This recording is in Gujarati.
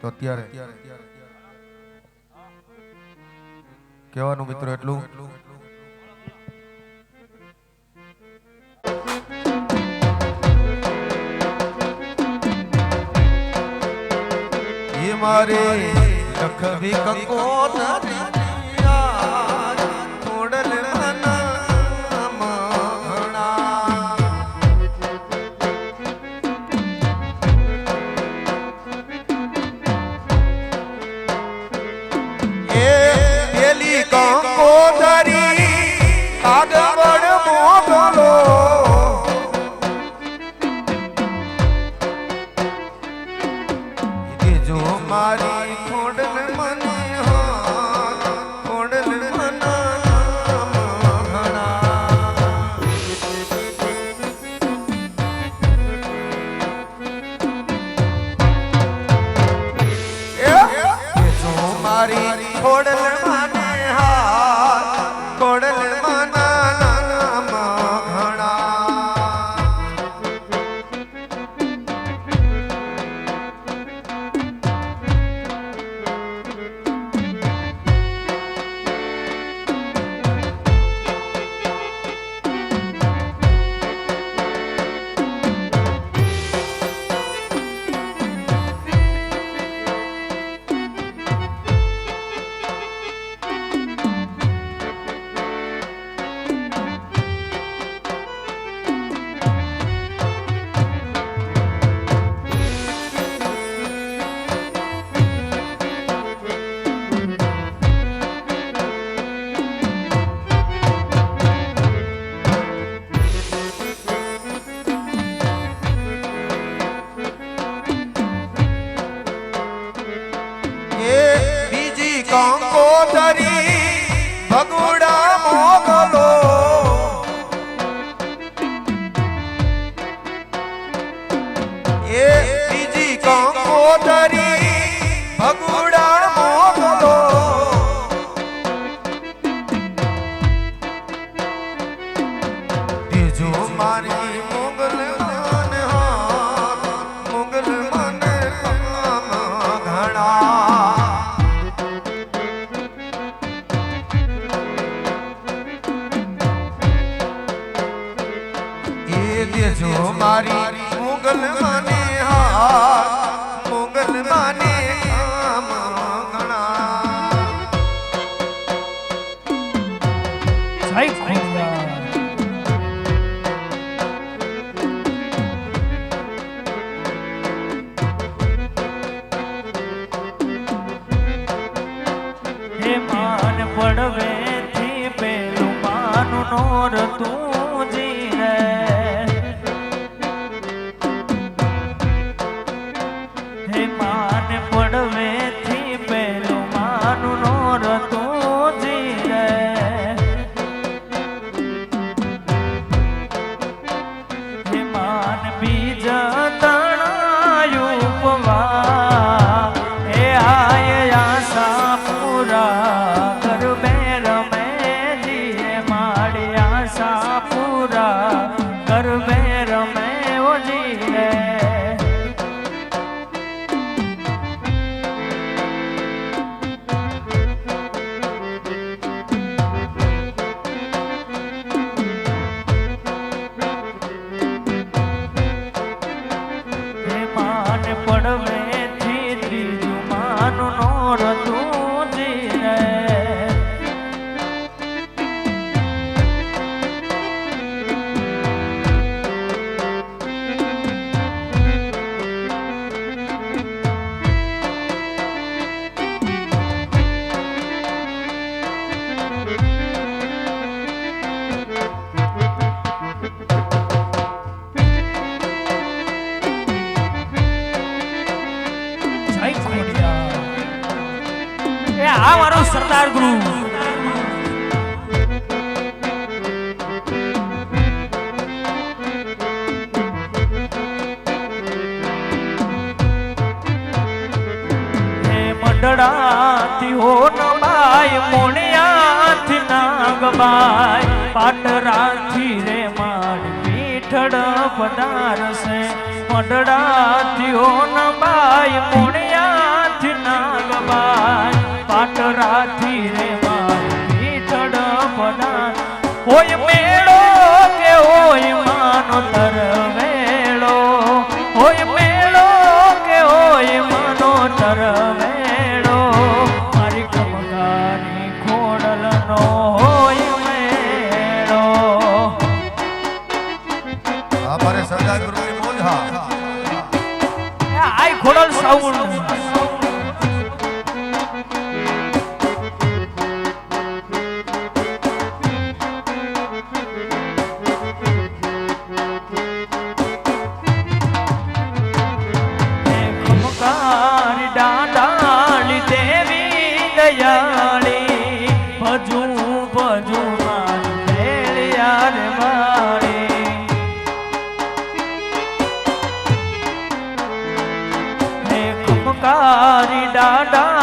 તો અત્યારે કહેવાનું મિત્રો એટલું. મારે લખવી કંકોત્રી ഓടല്ല? ભગુડા મોગલો. એ બીજી કંકોતરી ભગુ હાય ખુદા પડવે થી પેલું માનું નોર તું પડવે આ મારો સરદાર ગુરુ. મંડળાથી હો નબાય, મોણ્યાથી નાગબાય, પાટરાથી રે માણ મીઠડ પધારશે મંડળાથી હો નબાય, મોણ્યા નાગબાઈ પાટરાથી રે મારી તડપના હોય મેળો કે હોય માનો તર મેળો હોય મેળો કે હોય માનો તર મેળો. મારી કમગાની ખોડલનો હોય મેળો. અમારે સરદાર ગુરુની મોજ હા. આય ખોડલ સાઉન્ડ. તારી દાદા